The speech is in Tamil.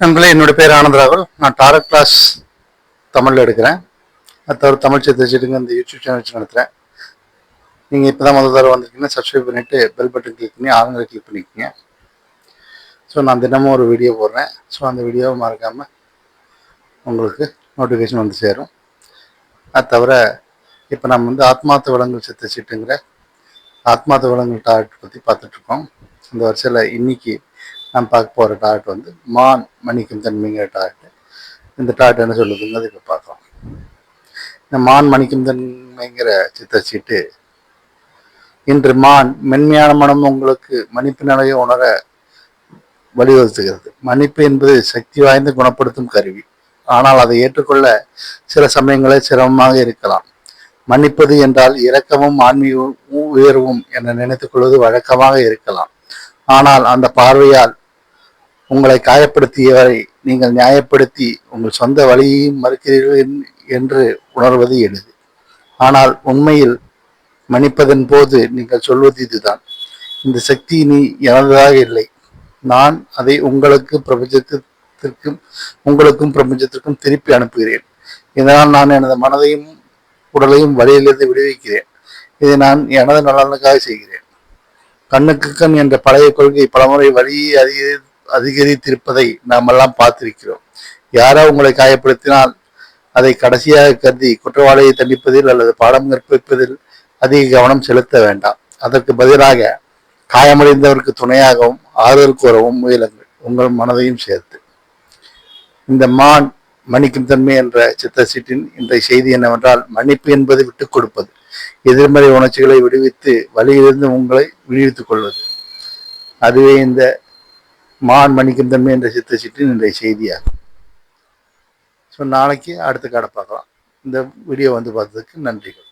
நண்பர்களே என்னோட பேர் ஆனந்த் ராகுல். நான் டாரக் கிளாஸ் தமிழில் எடுக்கிறேன். அது தவிர தமிழ் சித்திரிச்சிட்டுங்க இந்த யூடியூப் சேனல் வச்சு நடத்துகிறேன் நீங்கள் இப்போ தான் முதல் தடவை வந்திருக்கீங்கன்னா சப்ஸ்கிரைப் பண்ணிவிட்டு பெல் பட்டன் கிளிக் பண்ணி ஆளுங்களை கிளிக் பண்ணிக்கோங்க. ஸோ நான் தினமும் ஒரு வீடியோ போடுறேன். ஸோ அந்த வீடியோவை மறக்காமல் உங்களுக்கு நோட்டிஃபிகேஷன் வந்து சேரும். அது தவிர இப்போ நம்ம வந்து ஆத்மார்த்த விலங்குகள் சித்த சீட்டுங்கிற ஆத்மார்த்த விலங்குகள் டாட் பற்றி பார்த்துட்ருக்கோம் இந்த வருஷத்தில் இன்னைக்கு நான் பார்க்க போகிற டாட் வந்து மான் மணிக்கும் தன்மைங்கிற டாட் இந்த டாட் என்ன சொல்லுதுங்கிறது இப்போ பார்க்கலாம். இந்த மான் மணிக்கும் தன்மைங்கிற சித்த இன்று மான் மென்மையான மனம் உங்களுக்கு மன்னிப்பு நிலையை உணர வலியுறுத்துகிறது. மன்னிப்பு என்பது சக்தி வாய்ந்த குணப்படுத்தும் கருவி. ஆனால் அதை ஏற்றுக்கொள்ள சில சமயங்களில் சிரமமாக இருக்கலாம். மன்னிப்பது என்றால் இரக்கமும் ஆன்மீக உயர்வும் என நினைத்துக் கொள்வது வழக்கமாக இருக்கலாம். ஆனால் அந்த பார்வையால் உங்களை காயப்படுத்தியவரை நீங்கள் நியாயப்படுத்தி உங்கள் சொந்த வழியையும் மறுக்கிறீர்கள் என்று உணர்வது எளிது. ஆனால் உண்மையில் மன்னிப்பதன் போது நீங்கள் சொல்வது இதுதான். இந்த சக்தி நீ எனதாக இல்லை. நான் அதை உங்களுக்கு பிரபஞ்சத்திற்கும் உங்களுக்கும் பிரபஞ்சத்திற்கும் திருப்பி அனுப்புகிறேன். இதனால் நான் எனது மனதையும் உடலையும் வழியிலிருந்து விடுவிக்கிறேன். இதை நான் எனது நலனுக்காக செய்கிறேன். கண்ணுக்கு கண் என்ற பழைய கொள்கை பலமுறை வழியை அதிகரித்து அதிகரித்திருப்பதை நாமெல்லாம் பார்த்திருக்கிறோம். யாரோ உங்களை காயப்படுத்தினால் அதை கடைசியாக கருதி குற்றவாளியை தண்டிப்பதில் அல்லது பாடம் கற்பிப்பதில் அதிக கவனம் செலுத்த வேண்டாம். அதற்கு பதிலாக காயமடைந்தவருக்கு துணையாகவும் ஆறுதல் கூறவும் முயலுங்கள். உங்கள் மனதையும் சேர்த்து. இந்த மான் மன்னிக்கும் தன்மை என்ற சித்த சீட்டின் இன்றைய செய்தி என்னவென்றால் மன்னிப்பு என்பது விட்டுக் கொடுப்பது. எதிர்மறை உணர்ச்சிகளை விடுவித்து வழியிலிருந்து உங்களை விடுவித்துக் கொள்வது. அதுவே இந்த மான் மணிக்கும் தன்மை என்ற சித்த சீட்டின் இன்றைய செய்தியாகும். ஸோ நாளைக்கு அடுத்த கடை பார்க்கலாம். இந்த வீடியோ வந்து பார்த்ததுக்கு நன்றிகள்.